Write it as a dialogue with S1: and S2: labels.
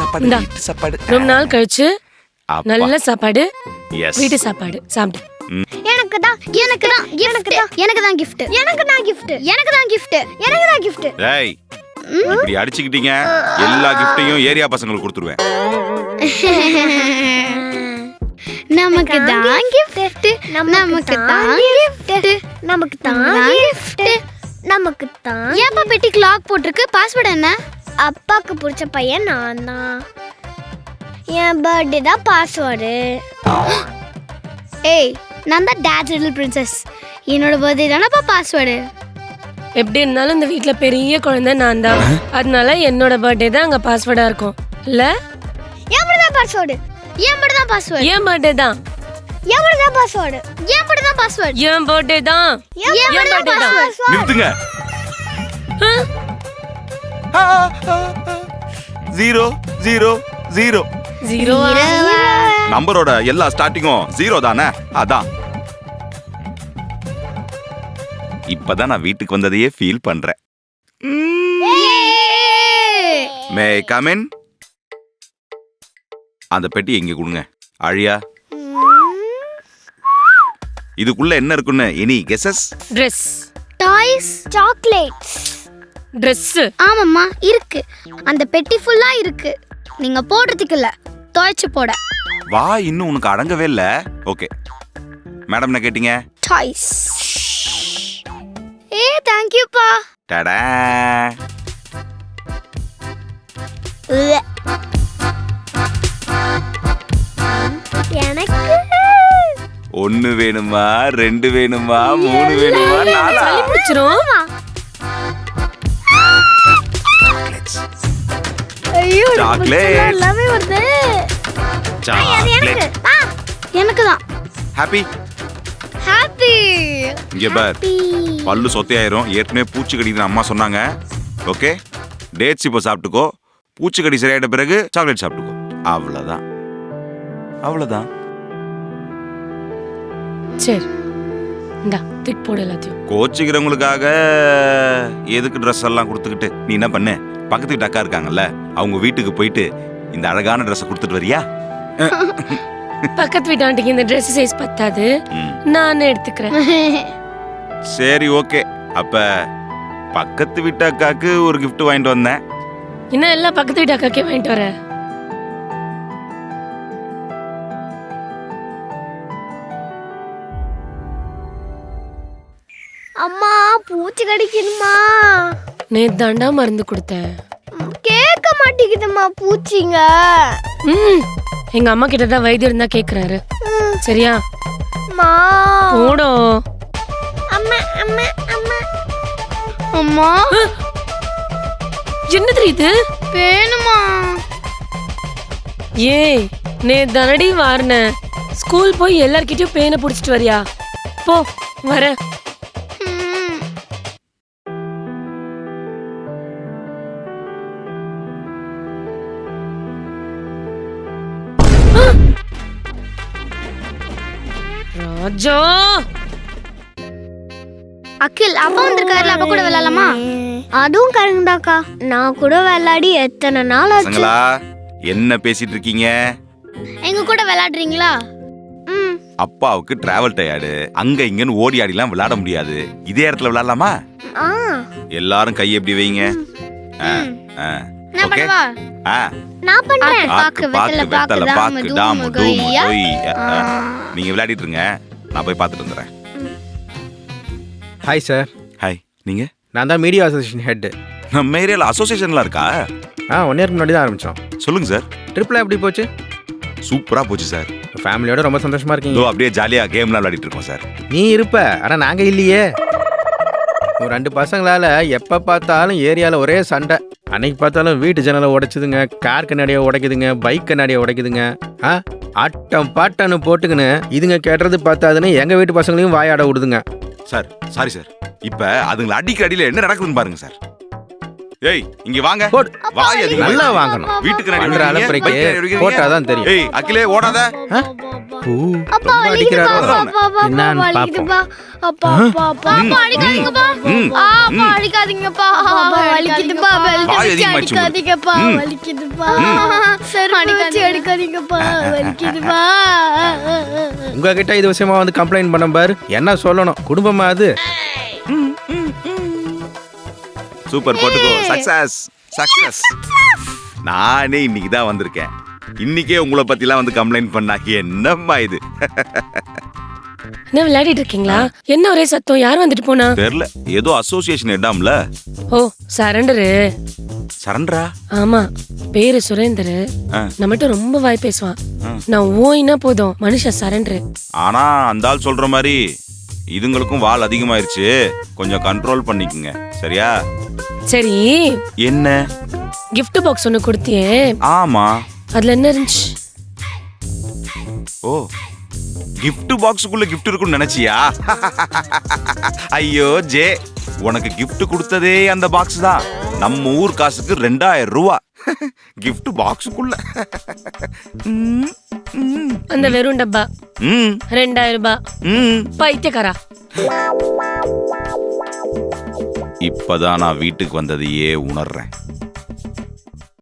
S1: சாப்பாடு. வீட்டு சாப்பாடு.
S2: ரொம்ப நாள் கழிச்சு. நல்ல சாப்பாடு
S1: எஸ்
S2: வீட்டு சாப்பாடு சாப்பிட்டு
S3: எனக்கு தான் எனக்கு தான் எனக்கு தான் எனக்கு தான் gift. எனக்கு தான் gift. எனக்கு தான் gift. எனக்கு தான் gift.
S1: டேய் இப்படி அடிச்சுக்கிட்டீங்க எல்லா கிஃப்ட்டையும் ஏரியா பசங்களுக்கு கொடுத்துருவேன்.
S3: நமக்கு தான் gift. நமக்கு தான் gift. நமக்கு தான் gift. நமக்கு தான் ஏப்பா பெட்டிக்கு லாக் போட்டிருக்கு? பாஸ்வேர்ட் என்ன? அப்பாக்கு பிடிச்ச பையன் நான் தான் என் பர்த்டே தான் பாஸ்வேர்டு ஏய் நான் தான் டேட் லிட்டில் பிரின்சஸ் என்னோட பர்த்டே தானப்பா பாஸ்வேர்டு
S2: எப்படி இருந்தாலும் இந்த வீட்ல பெரிய குழந்தை நான் தான் அதனால என்னோட பர்த்டே தான் அங்க பாஸ்வேர்டா இருக்கும். இல்ல?
S3: எப்படி தான் பாஸ்வேர்டு எப்படி தான் பாஸ்வேர்டு
S2: ஏன் பர்த்டே தான்.
S3: எப்படி தான் பாஸ்வேர்டு எப்படி தான் பாஸ்வேர்டு
S2: ஏன் பர்த்டே தான்.
S3: தான்
S2: birthday தான்.
S1: நிறுத்துங்க. ஜீரோ ஜீரோ ஜீரோ
S2: ஜீரோ
S1: நம்பரோட எல்லா ஸ்டார்டிங்கும் ஜீரோ தானே? அதான். இப்பதான் நான் வீட்டுக்கு வந்ததையே ஃபீல் பண்றேன். மே கமின் அந்த பெட்டி எங்க கொடுங்க. அழியா? இதுக்குள்ள என்ன இருக்குன்னு? Any guesses
S2: dress
S3: toys chocolates
S2: dress
S3: ஆமாம்மா இருக்கு. அந்த பெட்டி ஃபுல்லா இருக்கு. நீங்க போடுறதுக்கு இல்ல துவைச்சு போட.
S1: வா இன்னும் உனக்கு அடங்கவே இல்ல. ஓகே. மேடம் என்ன கேட்டீங்க?
S3: டாய்ஸ் ஏ தேங்க்யூப்பா
S1: டடா.
S3: எனக்கு.
S1: ஒன்னு வேணுமா ரெண்டு வேணுமா மூணு வேணுமா நாலா?
S2: பிடிச்சிரும்.
S3: எல்லாமே வருது.
S1: சாக்லேட்
S3: எனக்கு. தான்
S1: ஹாப்பி
S3: ஹாப்பி
S1: இங்க பார். பல்லு சொத்தையாயிரும். ஏற்கனவே பூச்சி கடிக்குதுன்னு அம்மா சொன்னாங்க. ஓகே டேட்ஸ் இப்போ சாப்பிட்டுக்கோ. பூச்சிக்கடி சரியாயிட்ட பிறகு சாக்லேட் சாப்பிட்டுக்கோ. அவ்வளோதான் அவ்வளோதான்
S2: சரி. இந்தா தூக்கி போடு எல்லாத்தையும்.
S1: கோச்சிக்கிறவங்களுக்காக எதுக்கு ட்ரெஸ் எல்லாம் கொடுத்துக்கிட்டு? நீ என்ன பண்ணு? பக்கத்து வீட்டு அக்கா இருக்காங்கல்ல. அவங்க வீட்டுக்கு போயிட்டு இந்த அழகான ட்ரெஸ்ஸை கொடுத்துட்டு வரியா?
S2: பக்கத்து வீட்டு ஆண்டிக்கு இந்த Dress சைஸ் பத்தாது. நான் எடுத்துக்கிறேன்.
S1: சரி ஓகே. அப்ப பக்கத்து வீட்டு அக்காக்கு ஒரு gift வாங்கிட்டு வந்தேன்.
S2: என்ன எல்லாம் பக்கத்து வீட்டு அக்காக்கே வாங்கிட்டு வர?
S3: அம்மா பூச்சி கடிக்கணுமா
S2: நேத்து தாண்டா மருந்து கொடுத்தேன்.
S3: கேட்க மாட்டேங்குதும்மா பூச்சிங்க.
S2: ம் எங்க அம்மா கிட்ட தான் வைத்தியம் இருந்தா கேக்குறாரு. சரியா?
S3: அம்மா
S2: போடோ.
S3: அம்மா அம்மா அம்மா. அம்மா?
S2: என்ன தெரியுது
S3: வேணுமா?
S2: ஏய் நேத்து தானடி வாரின. ஸ்கூல் போய் எல்லார்கிட்டயும் பேனை புடிச்சிட்டு வரியா? போ வர. ராஜா
S3: அகில் அப்பா வந்திருக்காருல அப்பா கூட விளையாடலாமா அதுவும் கரெக்டாக்கா நான் கூட விளையாடி எத்தனை நாள் ஆச்சு?
S1: பசங்களா என்ன பேசிட்டு இருக்கீங்க?
S3: எங்க கூட விளையாடுறீங்களா ம்.
S1: அப்பாவுக்கு டிராவல் டயர்டு அங்க இங்கன்னு ஓடி ஆடிலாம் விளையாட முடியாது. இதே இடத்துல விளையாடலாமா
S3: ஆ.
S1: எல்லாரும் கை எப்படி வைங்க? ஆ, ஆ.
S3: நான்
S1: ஓகே.
S3: பண்ணவா?
S1: ஆ.
S3: நான் பண்றேன்.
S1: பாக்கு பாக்கு வெத்தல பாக்கு டாமு டூமு டொய் ஆ, ஆ. நீங்க விளையாடிட்டு இருங்க. நான் போய் பார்த்துட்டு வந்துடுறேன்
S4: ஹாய் சார்
S1: ஹாய் நீங்க?
S4: நான் தான் மீடியா அசோசியேஷன் ஹெட்
S1: நம்ம ஏரியால அசோசியேஷன்லாம் இருக்கா?
S4: ஆ ஒன் இயர்க்கு முன்னாடி தான் ஆரம்பித்தோம்
S1: சொல்லுங்க சார்
S4: ட்ரிப்லாம் எப்படி போச்சு?
S1: சூப்பரா போச்சு சார்
S4: ஃபேமிலியோட ரொம்ப சந்தோஷமா இருக்கீங்க.
S1: அப்படியே ஜாலியா கேம்லாம் விளையாடிட்டு இருக்கோம் சார்
S4: நீ இருப்ப ஆனால் நாங்கள் இல்லையே. ஒரு ரெண்டு பசங்களால எப்போ பார்த்தாலும் ஏரியாவில் ஒரே சண்டை. அன்னைக்கு பார்த்தாலும் வீட்டு ஜன்னலை உடைச்சுதுங்க கார் கண்ணாடியை உடைக்குதுங்க பைக் கண்ணாடியை உடைக்குதுங்க. ஆ? ஆட்டம் பாட்டன்னு போட்டுக்கின்னு இதுங்க கேட்டுறது பார்த்தாதுன்னு எங்கள் வீட்டு பசங்களையும் வாயாட விடுதுங்க.
S1: Sir sorry sir. இப்ப அதுங்களை அடிக்கடியில் அடியில என்ன நடக்குதுன்னு பாருங்க சார். ஏய் இங்க வாங்க.
S4: போடு.
S1: வாய் அதிகமா
S4: நல்லா. வாங்கணும்.
S1: வீட்டுக்கு நடி
S4: பண்ற
S1: வைக்கிறீங்க,
S4: அளப்பறைக்கு
S1: பைக்கு நடி வைக்கிறீங்க.
S4: போட்டாதான் தெரியும்.
S1: ஏய் அகிலே ஓடாத.
S4: பூ
S3: அப்பா
S4: அடிக்கிறாரோ.
S3: அப்பா அப்பா
S4: என்னான்னு
S3: வலிக்குதுப்பா அப்பா அப்பா அப்பா அப்பா அடிக்காதீங்கப்பா. அப்பா அடிக்காதீங்கப்பா. வலிக்குதுப்பா பெல்ட். அடிக்காதீங்கப்பா. வலிக்குதுப்பா
S1: ம்.
S3: அடிக்காதீங்க. அடிக்காதீங்கப்பா. வலிக்குதுப்பா.
S4: உங்ககிட்ட இது விஷயமா வந்து கம்ப்ளைண்ட் பண்ண பாரு. என்ன சொல்லணும்? குடும்பமா அது?
S1: சூப்பர் போட்டுக்கோ. சக்சஸ் சக்சஸ் நானே இன்னைக்கு தான் வந்திருக்கேன். இன்னைக்கே உங்களை பத்திலாம் வந்து கம்ப்ளைண்ட் பண்ணா என்னம்மா இது?
S2: என்ன விளையாடிட்டு இருக்கீங்களா? என்ன ஒரே சத்தம்? யார் வந்துட்டு போனா?
S1: தெரியல ஏதோ அசோசியேஷன் இடாம்ல
S2: ஓ சரண்டரு.
S1: சரண்டரா?
S2: ஆமா. பேரு சுரேந்தர். நம்மகிட்ட ரொம்ப வாய் பேசுவான். நான் ஓய்னா போதும். மனுஷன் சரண்டரு.
S1: ஆனா அந்த ஆள் சொல்ற மாதிரி இதுங்களுக்கும் வால் அதிகமாயிருச்சு. கொஞ்சம் கண்ட்ரோல் பண்ணிக்கங்க. சரியா?
S2: சரி.
S1: என்ன?
S2: gift பாக்ஸ் ஒன்னு கொடுத்தியே
S1: ஆமா.
S2: அதுல என்ன இருந்துச்சு?
S1: ஓ gift பாக்ஸுக்குள்ள gift இருக்குன்னு நினைச்சியா? ஐயோ ஜே உனக்கு gift கொடுத்ததே அந்த பாக்ஸ் தான். நம்ம ஊர் காசுக்கு ரெண்டாயிரம் ரூபா. gift பாக்ஸுக்குள்ள
S2: அந்த வெறும் டப்பா. ரெண்டாயிரம் ரூபாய். பைத்தியக்காரா.
S1: இப்பதான் நான் வீட்டுக்கு வந்ததையே உணர்றேன்.